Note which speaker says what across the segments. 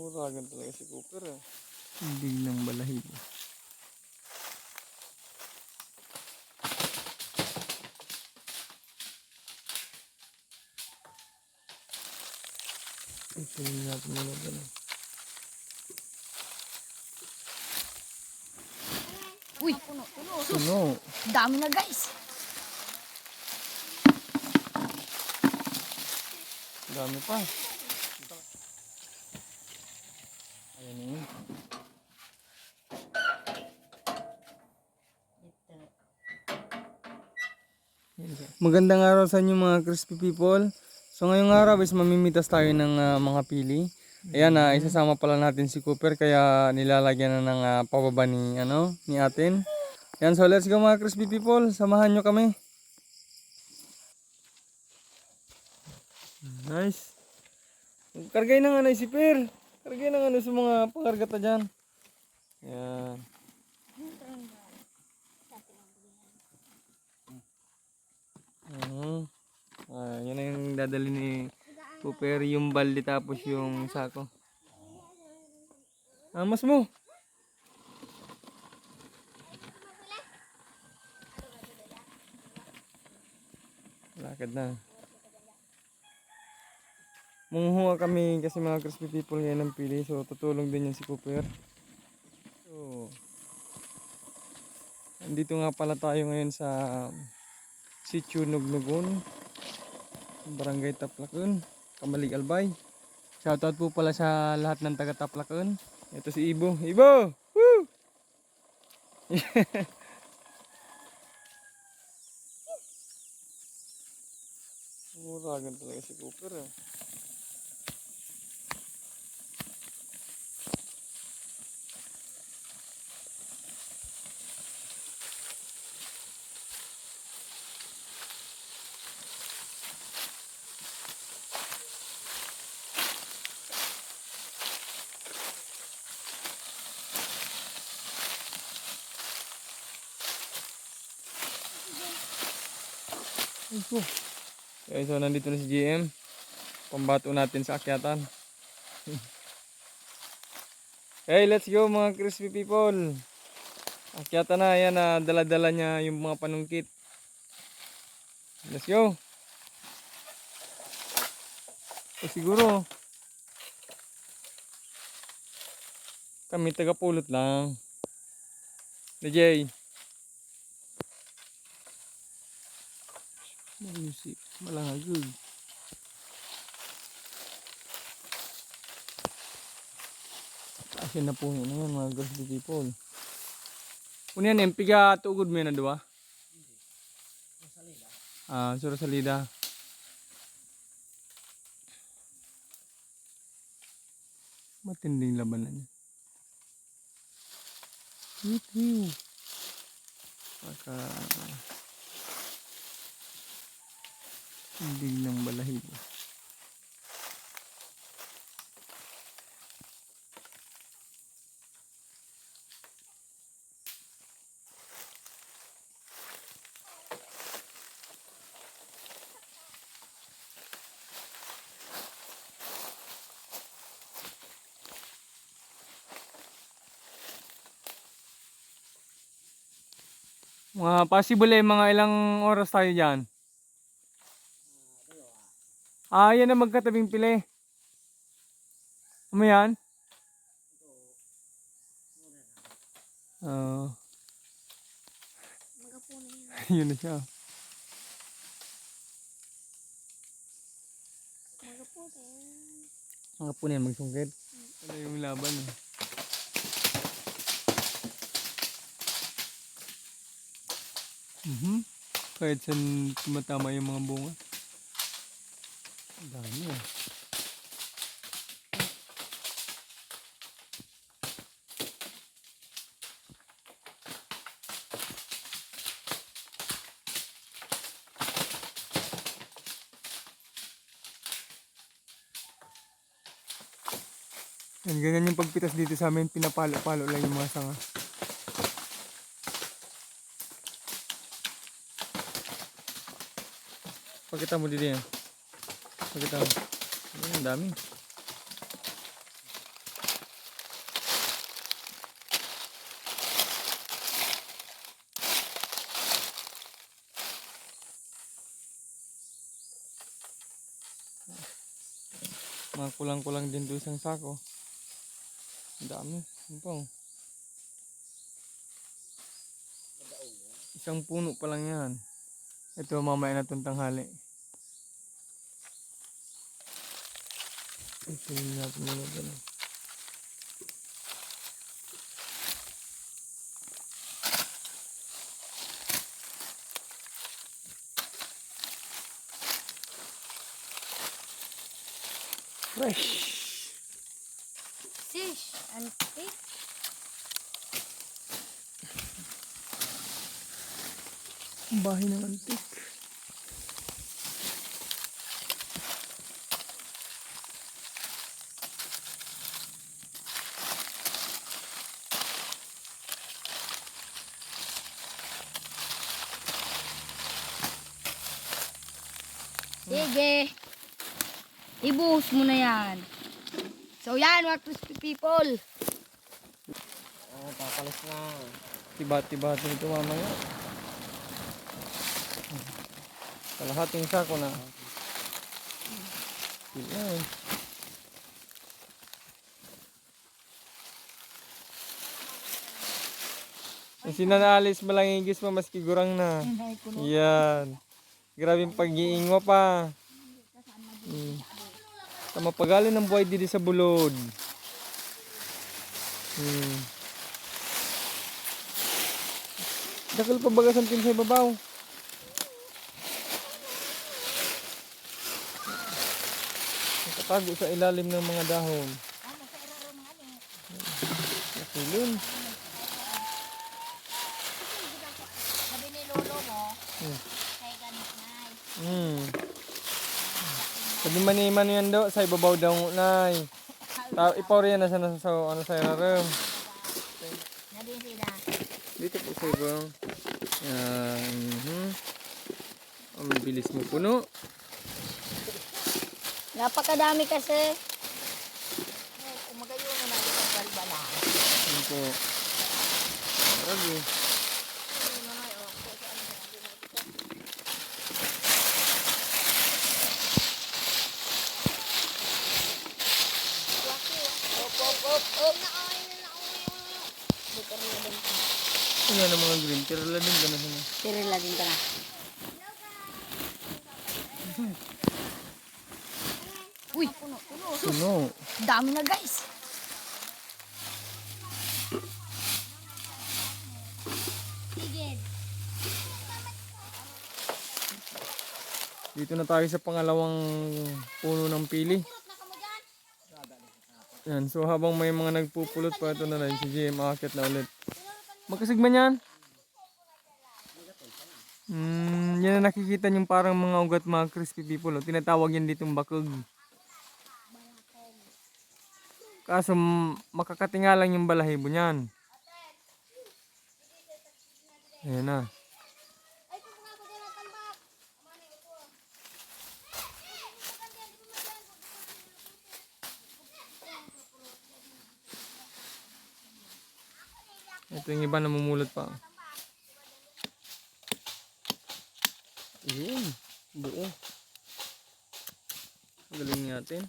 Speaker 1: Muragan talaga si Cooper ah.
Speaker 2: Biglang balahibo. Ituloy natin muna doon.
Speaker 3: Uy, puno, puno. Sus,
Speaker 2: Puno.
Speaker 3: dami na guys.
Speaker 2: Dami pa. Ayan yun. Magandang araw sa inyo mga crispy people. So ngayong araw is mamimitas tayo ng ah, mga pili. Ayan na, isasama pala natin si Cooper kaya nilalagyan na ng ah, pababa ni, ano, ni atin. Ayan, so let's go mga crispy people. Samahan nyo kami. Nice. Kargay na nga na si Per. Kargay na nga na sa mga pangargata dyan. Ayan. Mhm. Ah, yun na yung dadali ni Cooper, yung balde tapos yung sako. Amas mo. Lakad na. Munghuha kami kasi mga crispy people ngayon ng pili. So tutulong din yan si Cooper. So, andito nga pala tayo ngayon sa Sitio Nugnugon, Barangay Taplakon, Kamalig Albay. Shoutout po pala sa lahat ng taga Taplakon. Ito si Ibo. Ibo! Woo!
Speaker 1: Muragan talaga si Cooper ah.
Speaker 2: Ito. Okay, so nandito na si GM. Pambato natin sa akyatan. hey, let's go mga crispy people. Akyatan na, yan na, dala-dala niya yung mga panungkit. Let's go. Eh, siguro, kami taga-pulot lang. DJ. Music, malangagod. Asin na po yun yan mga girls people. Kung yan yung piga tugod mo yan na duwa? Ah, sura salida. Matinding labanan yan. Hihiw. Pagka... Biglang balahibo. Mga possible eh, mga ilang oras tayo dyan. Ah, yan ang magkatabing pili. Ano yan? Oo. yun na siya. Mga po yan magsungkit. Ano yung laban eh. Mhm. Kahit saan tumatama yung mga bunga. Ang dami ah. Yan, ganyan yung pagpitas dito sa amin, pinapalo-palo lang yung mga sanga. Pakita mo dito yan. Pagkita mo. Ayan, ang dami. Mga kulang-kulang din doon isang sako. Ang dami. Ang pang. Oh? Isang puno pa lang yan. Ito mamaya na itong tanghali. Ito natin muna dyan. oh. Fresh!
Speaker 3: Fish and pig.
Speaker 2: Ang bahay ng
Speaker 3: Ibuhos mo na yan. So yan mga crispy people.
Speaker 1: Oh, papalis na.
Speaker 2: Tiba-tiba ito mamaya. Kalahating sako na. Eh. Yung sinanaalis mo lang igis mo, maski gurang na. Yan. Grabe yung pag-iing mo pa. Hmm. Sa mapagalin ng buhay dito sa bulod. Hmm. Dakal pa bagasan tin sa ibabaw. Sa ilalim ng mga dahon. Nakulun.
Speaker 3: Sabi ni lolo mo,
Speaker 2: Hmm.
Speaker 3: kay ganit na.
Speaker 2: Hmm. Sabi man ni Manu yan daw, sa ibabaw daw nay. Ta ipaw riyan na sa nasa sa ano sa
Speaker 3: sila.
Speaker 2: Dito po sa. Yan. Mhm. Ang bilis mo puno.
Speaker 3: Napakadami kasi. Kumagayon na natin sa balbala.
Speaker 2: Yan po. Grabe. Ano na mga green. Pero ladin ka na sana.
Speaker 3: Tirila din ka na. Uy, puno, puno.
Speaker 2: Puno.
Speaker 3: Dami na guys.
Speaker 2: Dito na tayo sa pangalawang puno ng pili. Yan, so habang may mga nagpupulot pa ito na lang, si JM akit na ulit. Magkasigman yan? Hmm, yan na nakikita yung parang mga ugat mga crispy people. Oh. Tinatawag yan ditong bakog. Kaso makakatinga lang yung balahibo niyan. Ayan na. Ito yung iba namumulot pa. Yun. Buo. Galing natin.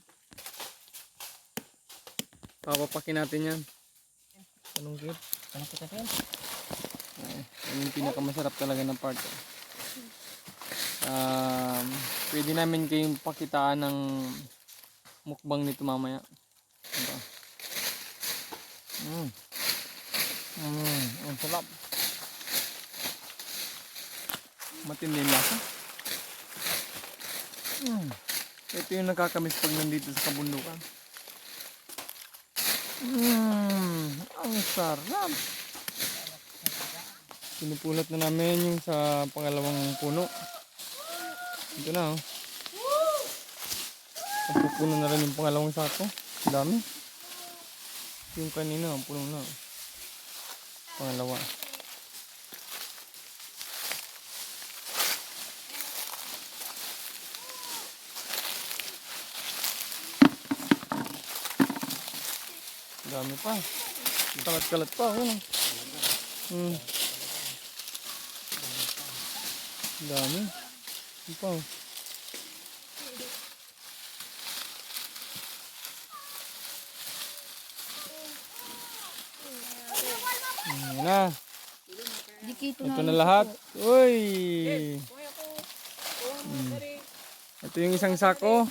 Speaker 2: Papapakin natin yan. Anong cute?
Speaker 1: Ano kita yan?
Speaker 2: Yan yung pinakamasarap talaga ng part. eh. Um, pwede namin kayong pakitaan ng mukbang nito mamaya. Ito. Mm. Mm, ang sarap. Matindi yung lasa. Mm. Ito yung nakakamiss pag nandito sa kabundukan. Mm, ang sarap. Pinupulot na namin yung sa pangalawang puno. Ito na oh. Napupuno na rin yung pangalawang sako. Dami. Yung kanina, puno na. Pangalawa. Dami pa. Kalat-kalat pa. Ano? Hmm. Dami. Ano pa? Yan na.
Speaker 3: Dikito
Speaker 2: Ito na lahat. Uy! Hmm. Ito yung isang sako.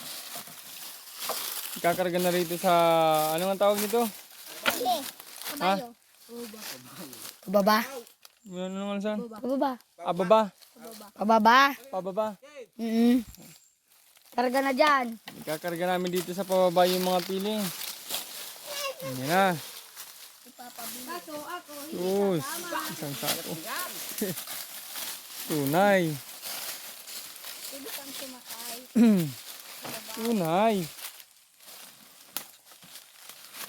Speaker 2: Ikakarga na rito sa, ano nga tawag nito? Ha?
Speaker 3: Pababa.
Speaker 2: Ano naman saan?
Speaker 3: Pababa.
Speaker 2: Ababa.
Speaker 3: Pababa.
Speaker 2: Pababa.
Speaker 3: Mm Karga na dyan.
Speaker 2: Ikakarga namin dito sa pababa yung mga pili. Yan na. Sus, isang sako. Tunay. Tunay.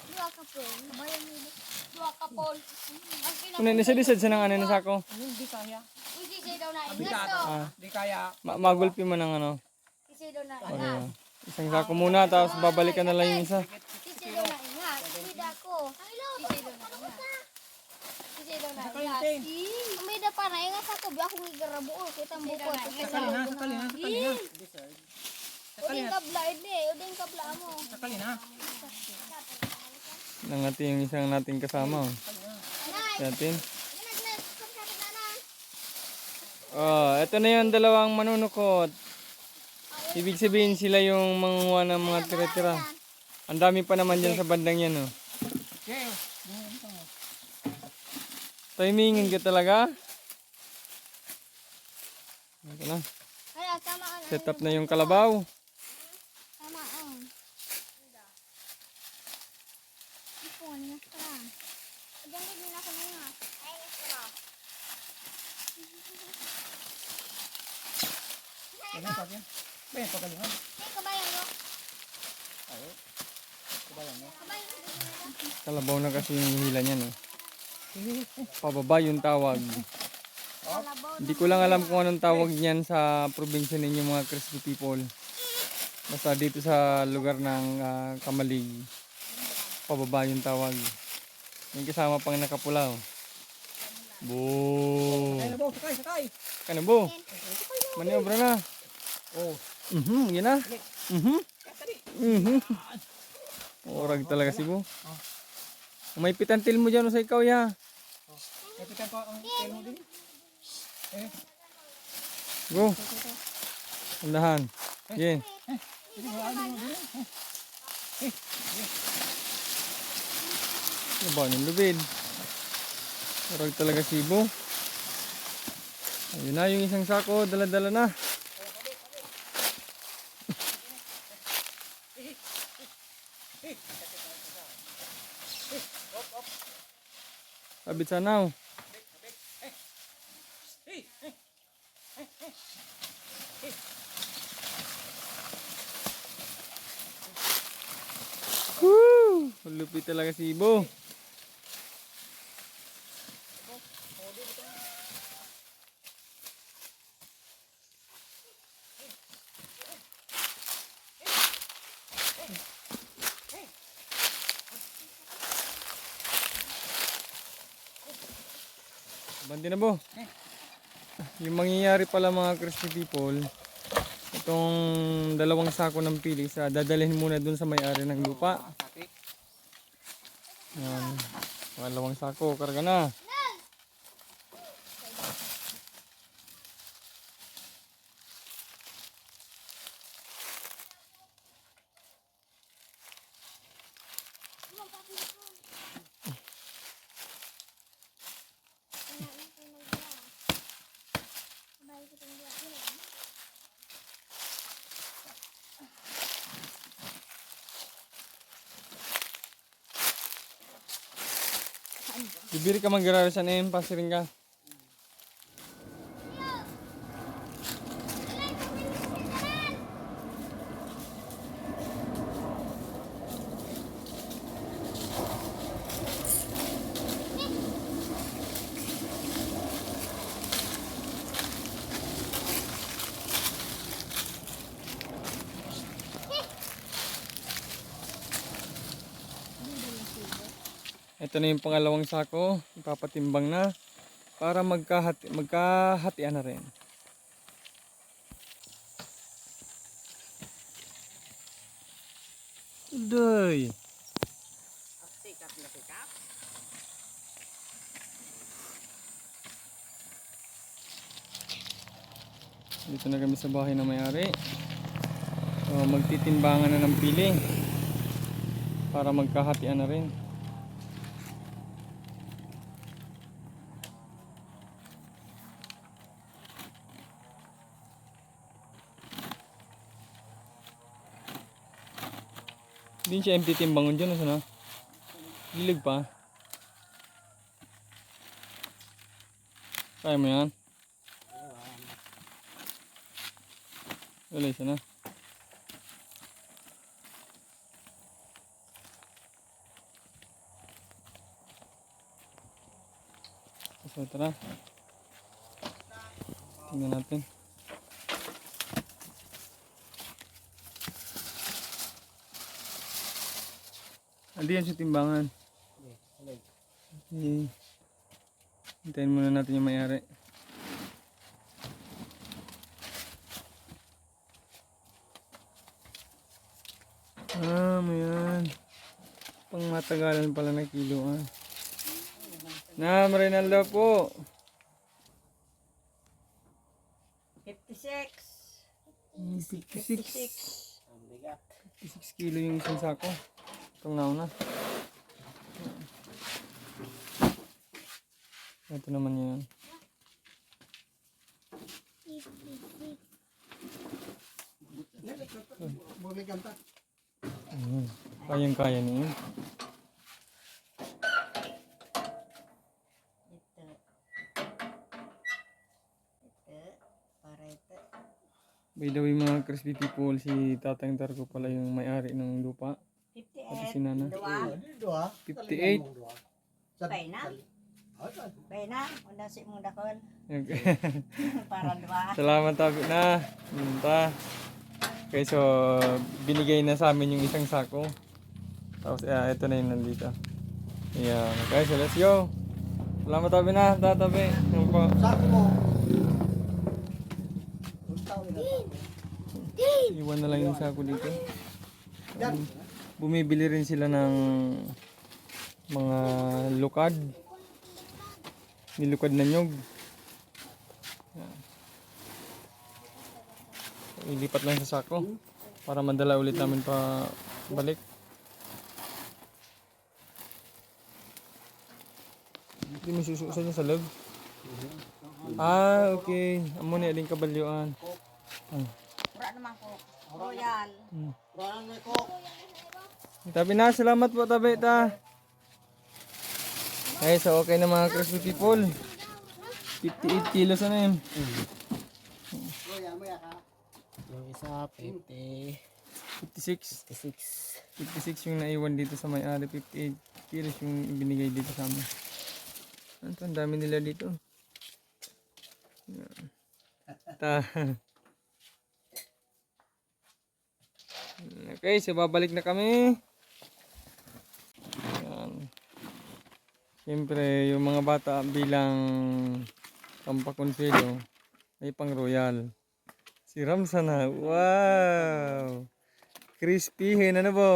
Speaker 4: Dua ka po. Dua ka po. Ang kina
Speaker 2: Tunay, nasa-lisad sa ng ano na sako.
Speaker 4: Uy, sisay daw na ingat to.
Speaker 2: Ah, ma magulpi mo ng ano.
Speaker 4: Sisay daw na ingat.
Speaker 2: Isang sako muna, tapos babalikan na lang yung isa.
Speaker 4: Sisay daw na ingat. Sisay daw ko. Sisay daw na ingat. Sisay daw na ingat. May da pa na ingat ako. Bi ako ngigarabuo. Kita ang bukod. Sakali na, sakali na, sakali na. Uding kabla, hindi. Uding kabla mo.
Speaker 2: Nangati yung isang nating kasama. Oh. Natin. Oh, ito na yung dalawang manunukot. Ibig sabihin sila yung manguha ng mga tira-tira. Ang dami pa naman dyan sa bandang yan, oh. Timingin ka talaga? Ito na. Set up na yung kalabaw.
Speaker 4: Ang. Ito, ano na nga. Ay, ito na. Ay, kabayan mo. Kabayan mo.
Speaker 2: Kalabaw na kasi yung hila niyan, oh. Pababa yung tawag. Hindi ko lang alam kung anong tawag niyan sa probinsya ninyo mga crispy people. Basta dito sa lugar ng ah, Kamalig, pababa yung tawag. May kasama pang nakapula. Oh. Boo!
Speaker 1: Ano ba? Sakay,
Speaker 2: bo? Maniobra na. Oh. Mhm, yan na. Mhm. Mhm. Orag talaga si Bo. May pitantil mo dyan sa ikaw ya.
Speaker 1: Kapitan pa ang tail mo din.
Speaker 2: Go. Andahan. Yan. Ano ba ng lubid? Orag talaga si Bo. Ayun na yung isang sako, dala-dala na. Sabit sa now. Woo! Lupit talaga si Ibo. Bandi na bo. Yung mangyayari pala mga crispy people, itong dalawang sako ng pili sa dadalhin muna dun sa may-ari ng lupa. Yan. Dalawang sako, karga na. Ka mag-garage sa NM, pasirin ka. ito na yung pangalawang sako ipapatimbang na para magkahati, magkahatian na rin Uday! Sikat na sikat. Dito na kami sa bahay na may-ari. So, magtitimbangan na ng pili para magkahatian na rin. Hindi siya empty timbangon dyan. Ano? Gilig pa. Kaya mo yan? Wala isa na. So tara. Tingnan natin. Andi yan sa timbangan. Okay. Hintayin muna natin yung mayari. Ah, mayan. Pang matagalan pala na kiloan. Na, Rinaldo po.
Speaker 5: 56.
Speaker 2: 56. 56 kilo yung isang sako. Itong nauna. Ito naman yun. Ayun. Kayang-kaya niya yun.
Speaker 5: Ito. Ito. Para ito.
Speaker 2: By the way mga crispy people, si Tatang Tarko pala yung may-ari ng lupa. Pati si
Speaker 5: 58.
Speaker 2: Nana.
Speaker 5: Dua.
Speaker 1: Dua.
Speaker 2: 58.
Speaker 5: Pay na. Pay na. Unda si mong dakon.
Speaker 2: Okay.
Speaker 5: Para dua.
Speaker 2: Salamat tabi na. Minta. Okay, so binigay na sa amin yung isang sako. Tapos uh, ito na yung nandito. Ayan. Okay, so let's go. Salamat tabi na, tatabi. Ano po?
Speaker 1: Sako mo.
Speaker 2: Iwan na lang yung sako dito. Um, bumibili rin sila ng mga lukad. Nilukad na nyog. Ilipat lang sa sako para madala ulit namin pa balik. Hindi mo sususan niya sa loob. Ah, okay. Amo ni aling kabalyuan. Ah.
Speaker 5: Naman ko. Royal.
Speaker 1: May ko.
Speaker 2: Tabi na, salamat po tabi ta. Okay, so okay na mga crispy people. 58 kilos na yun.
Speaker 1: Yung isa, 50.
Speaker 2: 56. 56
Speaker 1: 56.
Speaker 2: yung naiwan dito sa may-ari. 58 kilos yung ibinigay dito sa amin. Ano? Ang dami nila dito. Ta. Okay, so babalik na kami. Siyempre, yung mga bata bilang pampakonsuelo ay pang royal. Si Ramsa na. Wow! Crispy hen. Ano po?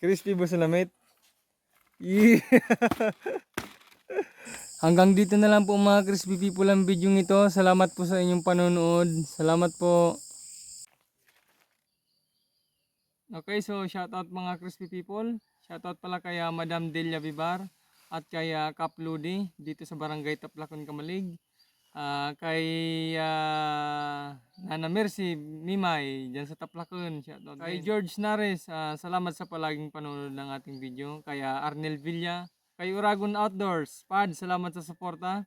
Speaker 2: Crispy ba sa lamit? Yeah. Hanggang dito na lang po mga crispy people ang video ito. Salamat po sa inyong panonood. Salamat po. Okay, so shoutout mga crispy people. Shoutout pala kay ah, Madam Delia Vivar at kay ah, Kap Ludi dito sa Barangay Taplakon, Kamalig. Ah, kay ah, Nana Mercy Mimay dyan sa Taplakon. Shoutout. Kay George Nares, ah, salamat sa palaging panonood ng ating video. Kay ah, Arnel Villa, kay Uragon Outdoors, Pad, salamat sa suporta.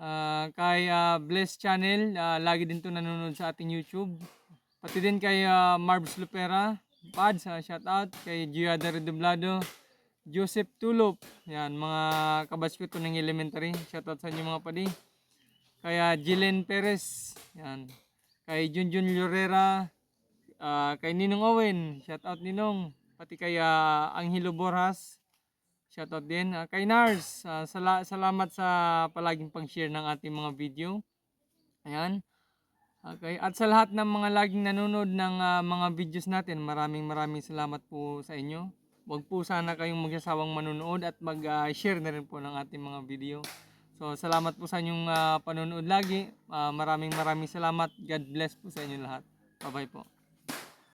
Speaker 2: Ah, kay ah, Bless Channel, ah, lagi din to nanonood sa ating YouTube. Pati din kay ah, Marbs Lupera, Pad, sa shoutout. Kay Giada Redoblado, Joseph Tulop, yan, mga kabatch ko to ng elementary. Shoutout sa inyo mga padi. Kaya Jilen Perez, yan. Kay Junjun Llorera, ah, kay Ninong Owen, shoutout Ninong. Pati kay ah, Angelo Borjas, shoutout din. Ah, kay Nars, ah, sala- salamat sa palaging pang-share ng ating mga video. Ayan. Okay. At sa lahat ng mga laging nanonood ng ah, mga videos natin, maraming maraming salamat po sa inyo. Huwag po sana kayong magsasawang manonood at mag-share na rin po ng ating mga video. So salamat po sa inyong ah, panonood lagi. Ah, maraming maraming salamat. God bless po sa inyo lahat. Bye-bye po.